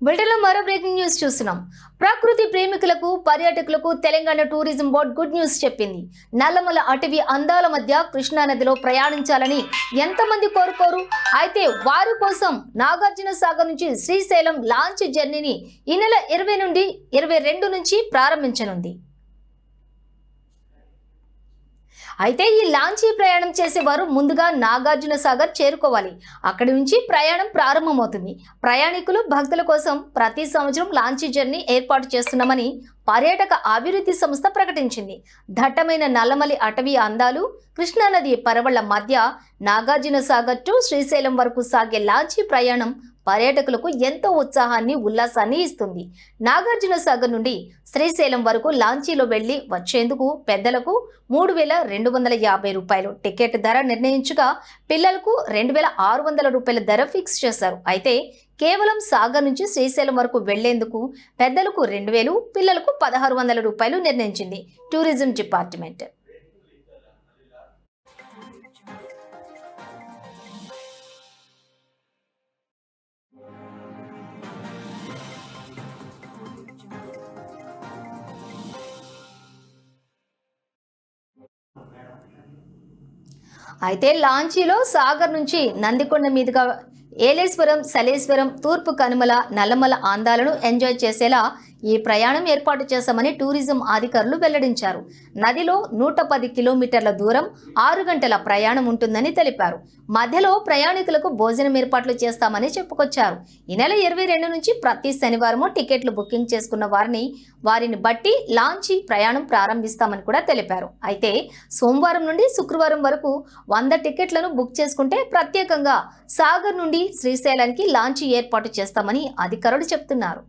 బ్రిటన్లో మరో breaking news చూస్తున్నాం. ప్రకృతి ప్రేమికులకు పర్యాటకులకు Telangana tourism board good news చెప్పింది. నల్లమల అటవీ అందాల మధ్య కృష్ణానదిలో ప్రయాణించాలని ఎంతమంది కోరుకోరు? అయితే వారి కోసం నాగార్జున సాగర్ నుంచి శ్రీశైలం లాంచ్ జర్నీని ఈ నెల ఇరవై నుండి ఇరవై రెండు నుంచి ప్రారంభించనుంది. అయితే ఈ లాంచీ ప్రయాణం చేసేవారు ముందుగా నాగార్జున సాగర్ చేరుకోవాలి. అక్కడి నుంచి ప్రయాణం ప్రారంభమవుతుంది. ప్రయాణికులు భక్తుల కోసం ప్రతి సంవత్సరం లాంచీ జర్నీ ఏర్పాటు చేస్తున్నామని పర్యాటక అభివృద్ధి సంస్థ ప్రకటించింది. దట్టమైన నల్లమలి అటవీ అందాలు కృష్ణానది పరవళ్ళ మధ్య నాగార్జున సాగర్ టు శ్రీశైలం వరకు సాగే లాంచీ ప్రయాణం పర్యాటకులకు ఎంతో ఉత్సాహాన్ని ఉల్లాసాన్ని ఇస్తుంది. నాగార్జున సాగర్ నుండి శ్రీశైలం వరకు లాంచీలో వెళ్ళి వచ్చేందుకు పెద్దలకు మూడు వేల రెండు వందల యాభై రూపాయలు టికెట్ ధర నిర్ణయించగా పిల్లలకు రెండు వేల ఆరు వందల రూపాయల ధర ఫిక్స్ చేశారు. అయితే కేవలం సాగర్ నుంచి శ్రీశైలం వరకు వెళ్ళేందుకు పెద్దలకు రెండు వేలు పిల్లలకు పదహారు వందల రూపాయలు నిర్ణయించింది టూరిజం డిపార్ట్మెంట్. అయితే లాంచీలో సాగర్ నుంచి నందికొండ మీదుగా ఏలేశ్వరం సలేశ్వరం తూర్పు కనుమల నల్లమల ఆందాలను ఎంజాయ్ చేసేలా ఈ ప్రయాణం ఏర్పాటు చేశామని టూరిజం అధికారులు వెల్లడించారు. నదిలో నూట పది కిలోమీటర్ల దూరం ఆరు గంటల ప్రయాణం ఉంటుందని తెలిపారు. మధ్యలో ప్రయాణికులకు భోజనం ఏర్పాట్లు చేస్తామని చెప్పుకొచ్చారు. ఈ నెల ఇరవై రెండు నుంచి ప్రతి శనివారము టికెట్లు బుకింగ్ చేసుకున్న వారిని వారిని బట్టి లాంచీ ప్రయాణం ప్రారంభిస్తామని కూడా తెలిపారు. అయితే సోమవారం నుండి శుక్రవారం వరకు వంద టికెట్లను బుక్ చేసుకుంటే ప్రత్యేకంగా సాగర్ నుండి శ్రీశైలానికి లాంచీ ఏర్పాటు చేస్తామని అధికారులు చెప్తున్నారు.